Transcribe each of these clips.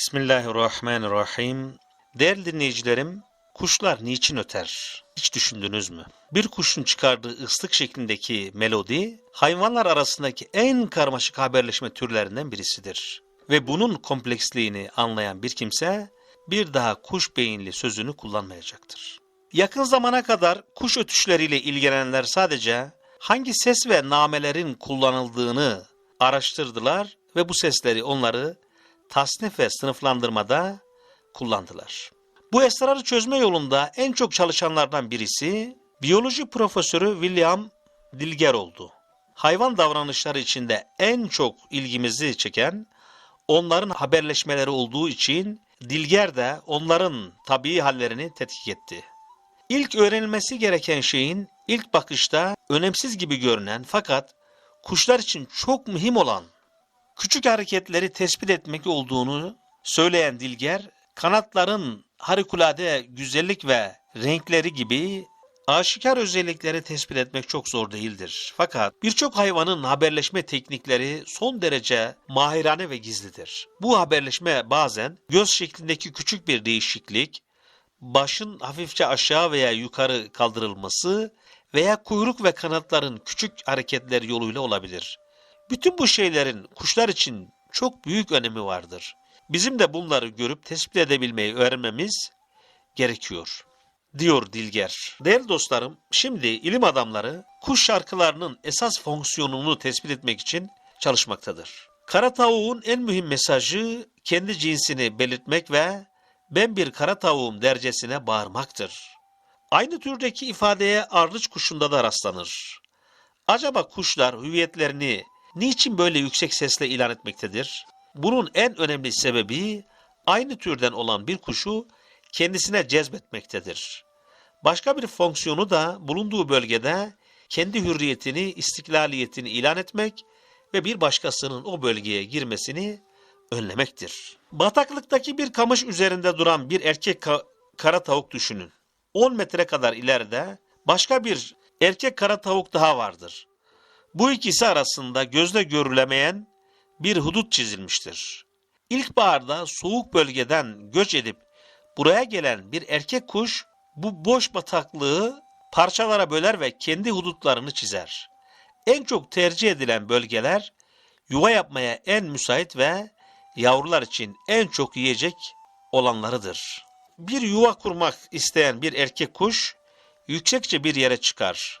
Bismillahirrahmanirrahim. Değerli dinleyicilerim, kuşlar niçin öter? Hiç düşündünüz mü? Bir kuşun çıkardığı ıslık şeklindeki melodi, hayvanlar arasındaki en karmaşık haberleşme türlerinden birisidir. Ve bunun kompleksliğini anlayan bir kimse, bir daha kuş beyinli sözünü kullanmayacaktır. Yakın zamana kadar kuş ötüşleriyle ilgilenenler sadece hangi ses ve namelerin kullanıldığını araştırdılar ve bu sesleri onları tasnif ve sınıflandırmada kullandılar. Bu esrarı çözme yolunda en çok çalışanlardan birisi biyoloji profesörü William Dilger oldu. Hayvan davranışları içinde en çok ilgimizi çeken onların haberleşmeleri olduğu için Dilger de onların tabii hallerini tetkik etti. İlk öğrenilmesi gereken şeyin ilk bakışta önemsiz gibi görünen fakat kuşlar için çok mühim olan küçük hareketleri tespit etmek olduğunu söyleyen Dilger, kanatların harikulade güzellik ve renkleri gibi aşikar özellikleri tespit etmek çok zor değildir. Fakat birçok hayvanın haberleşme teknikleri son derece mahirane ve gizlidir. Bu haberleşme bazen göz şeklindeki küçük bir değişiklik, başın hafifçe aşağı veya yukarı kaldırılması veya kuyruk ve kanatların küçük hareketler yoluyla olabilir. Bütün bu şeylerin kuşlar için çok büyük önemi vardır. Bizim de bunları görüp tespit edebilmeyi öğrenmemiz gerekiyor. Diyor Dilger. Değerli dostlarım, şimdi ilim adamları kuş şarkılarının esas fonksiyonunu tespit etmek için çalışmaktadır. Kara tavuğun en mühim mesajı kendi cinsini belirtmek ve ben bir kara tavuğum dercesine bağırmaktır. Aynı türdeki ifadeye ardıç kuşunda da rastlanır. Acaba kuşlar hüviyetlerini niçin böyle yüksek sesle ilan etmektedir? Bunun en önemli sebebi aynı türden olan bir kuşu kendisine cezbetmektedir. Başka bir fonksiyonu da bulunduğu bölgede kendi hürriyetini, istiklaliyetini ilan etmek ve bir başkasının o bölgeye girmesini önlemektir. Bataklıktaki bir kamış üzerinde duran bir erkek ka- kara tavuk düşünün. 10 metre kadar ileride başka bir erkek kara tavuk daha vardır. Bu ikisi arasında gözle görülemeyen bir hudut çizilmiştir. İlkbaharda soğuk bölgeden göç edip buraya gelen bir erkek kuş bu boş bataklığı parçalara böler ve kendi hudutlarını çizer. En çok tercih edilen bölgeler yuva yapmaya en müsait ve yavrular için en çok yiyecek olanlarıdır. Bir yuva kurmak isteyen bir erkek kuş yüksekçe bir yere çıkar.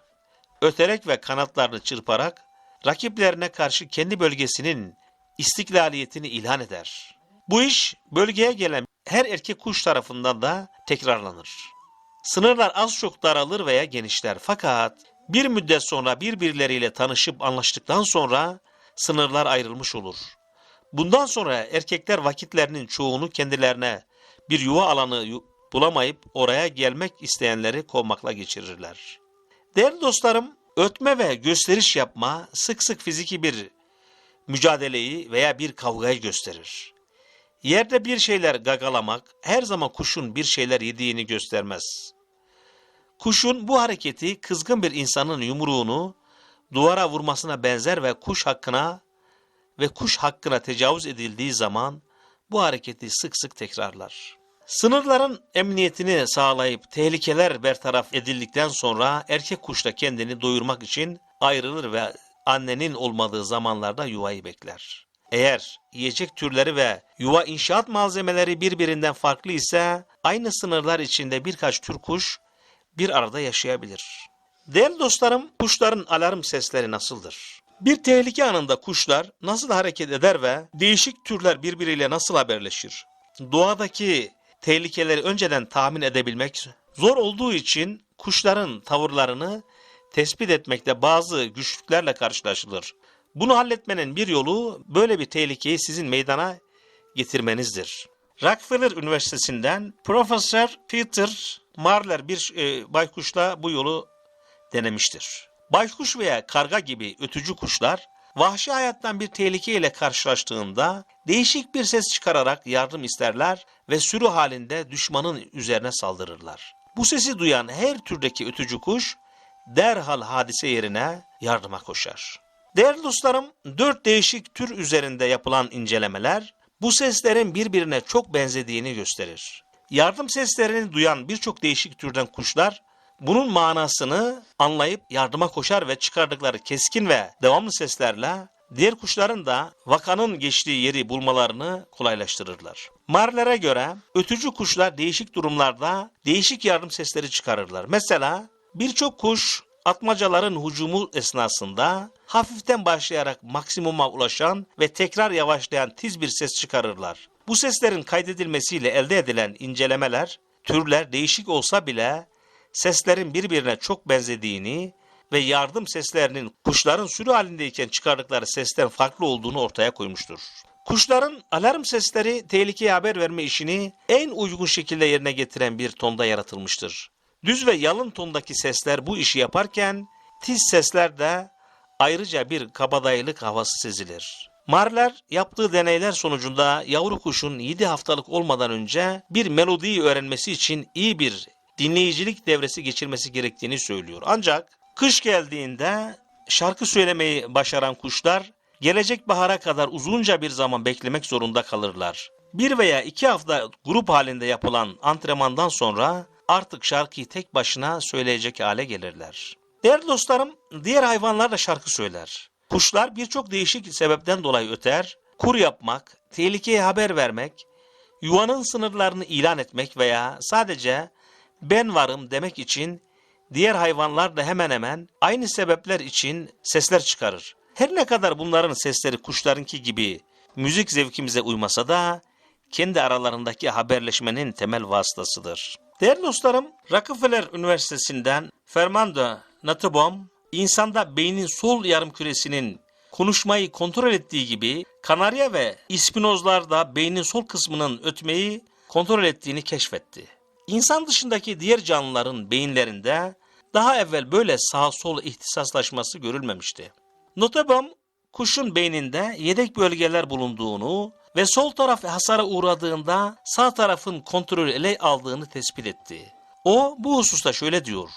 Öterek ve kanatlarını çırparak rakiplerine karşı kendi bölgesinin istiklaliyetini ilan eder. Bu iş bölgeye gelen her erkek kuş tarafından da tekrarlanır. Sınırlar az çok daralır veya genişler fakat bir müddet sonra birbirleriyle tanışıp anlaştıktan sonra sınırlar ayrılmış olur. Bundan sonra erkekler vakitlerinin çoğunu kendilerine bir yuva alanı bulamayıp oraya gelmek isteyenleri kovmakla geçirirler. Değerli dostlarım, ötme ve gösteriş yapma sık sık fiziki bir mücadeleyi veya bir kavgayı gösterir. Yerde bir şeyler gagalamak her zaman kuşun bir şeyler yediğini göstermez. Kuşun bu hareketi kızgın bir insanın yumruğunu duvara vurmasına benzer ve kuş hakkına ve kuş hakkına tecavüz edildiği zaman bu hareketi sık sık tekrarlar. Sınırların emniyetini sağlayıp tehlikeler bertaraf edildikten sonra erkek kuş da kendini doyurmak için ayrılır ve annenin olmadığı zamanlarda yuvayı bekler. Eğer yiyecek türleri ve yuva inşaat malzemeleri birbirinden farklı ise aynı sınırlar içinde birkaç tür kuş bir arada yaşayabilir. Değerli dostlarım, kuşların alarm sesleri nasıldır? Bir tehlike anında kuşlar nasıl hareket eder ve değişik türler birbiriyle nasıl haberleşir? Doğadaki tehlikeleri önceden tahmin edebilmek zor olduğu için kuşların tavırlarını tespit etmekte bazı güçlüklerle karşılaşılır. Bunu halletmenin bir yolu böyle bir tehlikeyi sizin meydana getirmenizdir. Rockefeller Üniversitesi'nden Profesör Peter Marler bir e, baykuşla bu yolu denemiştir. Baykuş veya karga gibi ötücü kuşlar vahşi hayattan bir tehlikeyle karşılaştığında değişik bir ses çıkararak yardım isterler ve sürü halinde düşmanın üzerine saldırırlar. Bu sesi duyan her türdeki ötücü kuş derhal hadise yerine yardıma koşar. Değerli dostlarım, dört değişik tür üzerinde yapılan incelemeler bu seslerin birbirine çok benzediğini gösterir. Yardım seslerini duyan birçok değişik türden kuşlar bunun manasını anlayıp yardıma koşar ve çıkardıkları keskin ve devamlı seslerle diğer kuşların da vakanın geçtiği yeri bulmalarını kolaylaştırırlar. Marlere göre ötücü kuşlar değişik durumlarda değişik yardım sesleri çıkarırlar. Mesela birçok kuş atmacaların hücumu esnasında hafiften başlayarak maksimuma ulaşan ve tekrar yavaşlayan tiz bir ses çıkarırlar. Bu seslerin kaydedilmesiyle elde edilen incelemeler, türler değişik olsa bile seslerin birbirine çok benzediğini ve yardım seslerinin kuşların sürü halindeyken çıkardıkları sesten farklı olduğunu ortaya koymuştur. Kuşların alarm sesleri tehlikeye haber verme işini en uygun şekilde yerine getiren bir tonda yaratılmıştır. Düz ve yalın tondaki sesler bu işi yaparken tiz sesler de ayrıca bir kabadayılık havası sezilir. Marler yaptığı deneyler sonucunda yavru kuşun 7 haftalık olmadan önce bir melodiyi öğrenmesi için iyi bir dinleyicilik devresi geçirmesi gerektiğini söylüyor. Ancak kış geldiğinde şarkı söylemeyi başaran kuşlar gelecek bahara kadar uzunca bir zaman beklemek zorunda kalırlar. Bir veya iki hafta grup halinde yapılan antrenmandan sonra artık şarkıyı tek başına söyleyecek hale gelirler. Değerli dostlarım, diğer hayvanlar da şarkı söyler. Kuşlar birçok değişik sebepten dolayı öter, kur yapmak, tehlikeye haber vermek, yuvanın sınırlarını ilan etmek veya sadece ben varım demek için diğer hayvanlar da hemen hemen aynı sebepler için sesler çıkarır. Her ne kadar bunların sesleri kuşlarınki gibi müzik zevkimize uymasa da kendi aralarındaki haberleşmenin temel vasıtasıdır. Değerli dostlarım, Rockefeller Üniversitesi'nden Fernando Natterbaum, insanda beynin sol yarım küresinin konuşmayı kontrol ettiği gibi kanarya ve ispinozlarda beynin sol kısmının ötmeyi kontrol ettiğini keşfetti. İnsan dışındaki diğer canlıların beyinlerinde daha evvel böyle sağ sol ihtisaslaşması görülmemişti. Notabam kuşun beyninde yedek bölgeler bulunduğunu ve sol taraf hasara uğradığında sağ tarafın kontrolü ele aldığını tespit etti. O bu hususta şöyle diyor.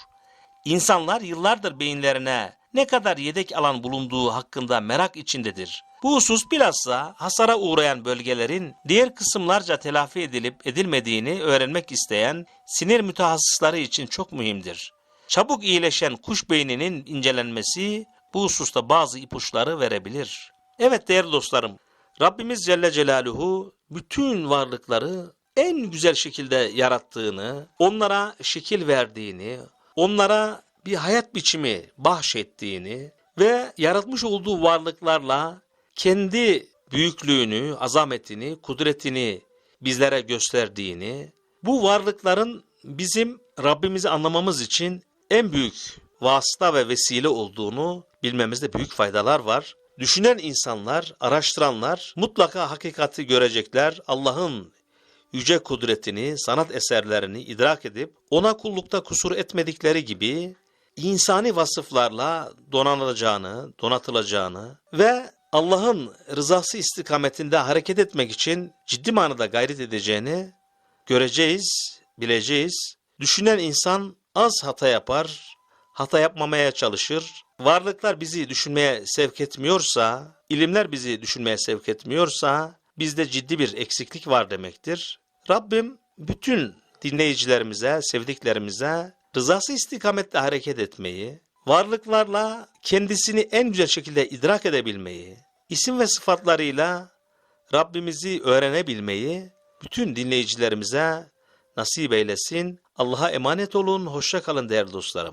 İnsanlar yıllardır beyinlerine ne kadar yedek alan bulunduğu hakkında merak içindedir. Bu husus bilhassa hasara uğrayan bölgelerin diğer kısımlarca telafi edilip edilmediğini öğrenmek isteyen sinir mütehassısları için çok mühimdir. Çabuk iyileşen kuş beyninin incelenmesi bu hususta bazı ipuçları verebilir. Evet değerli dostlarım, Rabbimiz Celle Celaluhu bütün varlıkları en güzel şekilde yarattığını, onlara şekil verdiğini, onlara bir hayat biçimi bahşettiğini ve yaratmış olduğu varlıklarla kendi büyüklüğünü, azametini, kudretini bizlere gösterdiğini, bu varlıkların bizim Rabbimizi anlamamız için en büyük vasıta ve vesile olduğunu bilmemizde büyük faydalar var. Düşünen insanlar, araştıranlar mutlaka hakikati görecekler. Allah'ın yüce kudretini, sanat eserlerini idrak edip ona kullukta kusur etmedikleri gibi insani vasıflarla donanılacağını, donatılacağını ve Allah'ın rızası istikametinde hareket etmek için ciddi manada gayret edeceğini göreceğiz, bileceğiz. Düşünen insan az hata yapar, hata yapmamaya çalışır. Varlıklar bizi düşünmeye sevk etmiyorsa, ilimler bizi düşünmeye sevk etmiyorsa bizde ciddi bir eksiklik var demektir. Rabbim bütün dinleyicilerimize, sevdiklerimize rızası istikamette hareket etmeyi, varlıklarla kendisini en güzel şekilde idrak edebilmeyi, isim ve sıfatlarıyla Rabbimizi öğrenebilmeyi bütün dinleyicilerimize nasip eylesin. Allah'a emanet olun, hoşça kalın değerli dostlarım.